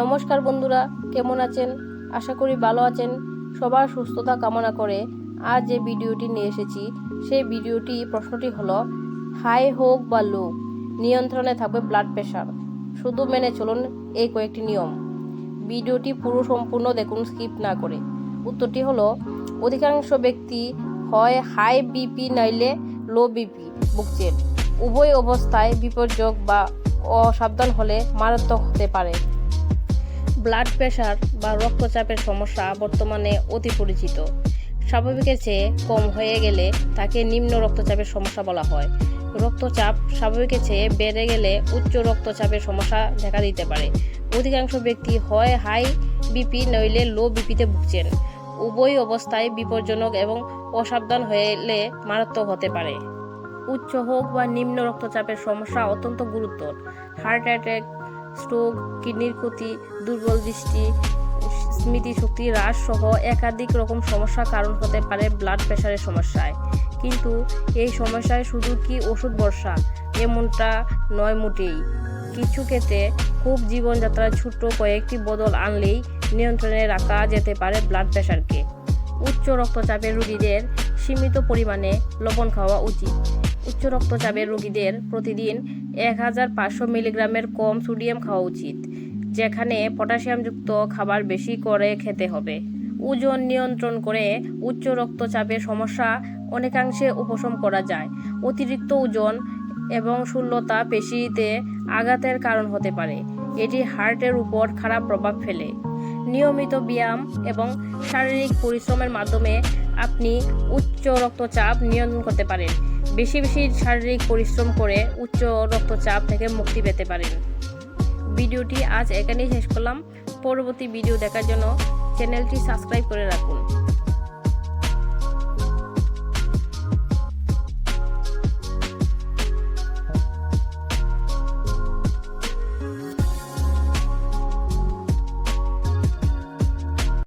নমস্কার বন্ধুরা, কেমন আছেন? আশা করি ভালো আছেন। সবার সুস্থতা কামনা করে আজ যে ভিডিওটি নিয়ে এসেছি, সেই ভিডিওটি প্রশ্নটি হলো, হাই হোক বা লো, নিয়ন্ত্রণে থাকবে ব্লাড প্রেশার শুধু মেনে চলুন এই কয়েকটি নিয়ম। ভিডিওটি পুরো সম্পূর্ণ দেখুন স্কিপ না করে। উত্তরটি হলো, অধিকাংশ ব্যক্তি হয় হাই বিপি নইলে লো বিপি ভুগছেন উভয় অবস্থায় বিপর্যয় বা অসাবধান হলে মারাত্মক হতে পারে। ব্লাড প্রেশার বা রক্তচাপের সমস্যা বর্তমানে অতি পরিচিত। স্বাভাবিকের চেয়ে কম হয়ে গেলে তাকে নিম্ন রক্তচাপের সমস্যা বলা হয়। রক্তচাপ স্বাভাবিকের চেয়ে বেড়ে গেলে উচ্চ রক্তচাপের সমস্যা দেখা দিতে পারে। অধিকাংশ ব্যক্তি হয় হাই বিপি নইলে লো বিপিতে ভুগছেন। উভয় অবস্থায় বিপজ্জনক এবং অসাবধান হলে মারাত্মক হতে পারে। উচ্চ হোক বা নিম্ন রক্তচাপের সমস্যা অত্যন্ত গুরুতর। হার্ট অ্যাটাক স্ট্রোক কিডনির ক্ষতি, দুর্বল দৃষ্টি, স্মৃতিশক্তি হ্রাস সহ একাধিক রকম সমস্যা কারণ হতে পারে ব্লাড প্রেশারের সমস্যায়। কিন্তু এই সমস্যায় শুধু কি ওষুধ বর্ষা এমনটা নয় মোটেই। কিছু ক্ষেত্রে খুব জীবনযাত্রার ছোট্ট কয়েকটি বদল আনলেই নিয়ন্ত্রণে রাখা যেতে পারে ব্লাড প্রেশারকে উচ্চ রক্তচাপের রোগীদের সীমিত পরিমাণে লবণ খাওয়া উচিত। উচ্চ রক্তচাপের রোগীদের প্রতিদিন এক হাজার পাঁচশো মিলিগ্রামের কম সোডিয়াম খাওয়া উচিত, যেখানে পটাশিয়ামযুক্ত খাবার বেশি করে খেতে হবে। ওজন নিয়ন্ত্রণ করে উচ্চ রক্তচাপের সমস্যা অনেকাংশে উপশম করা যায়। অতিরিক্ত ওজন এবং শূন্যতা পেশিতে আঘাতের কারণ হতে পারে। এটি হার্টের উপর খারাপ প্রভাব ফেলে। নিয়মিত ব্যায়াম এবং শারীরিক পরিশ্রমের মাধ্যমে আপনি উচ্চ রক্তচাপ নিয়ন্ত্রণ করতে পারেন। বেশি বেশি শারীরিক পরিশ্রম করে উচ্চ রক্তচাপ থেকে মুক্তি পেতে পারেন। ভিডিওটি আজ এখানেই শেষ করলাম। পরবর্তী ভিডিও দেখার জন্য চ্যানেলটি সাবস্ক্রাইব করে রাখুন।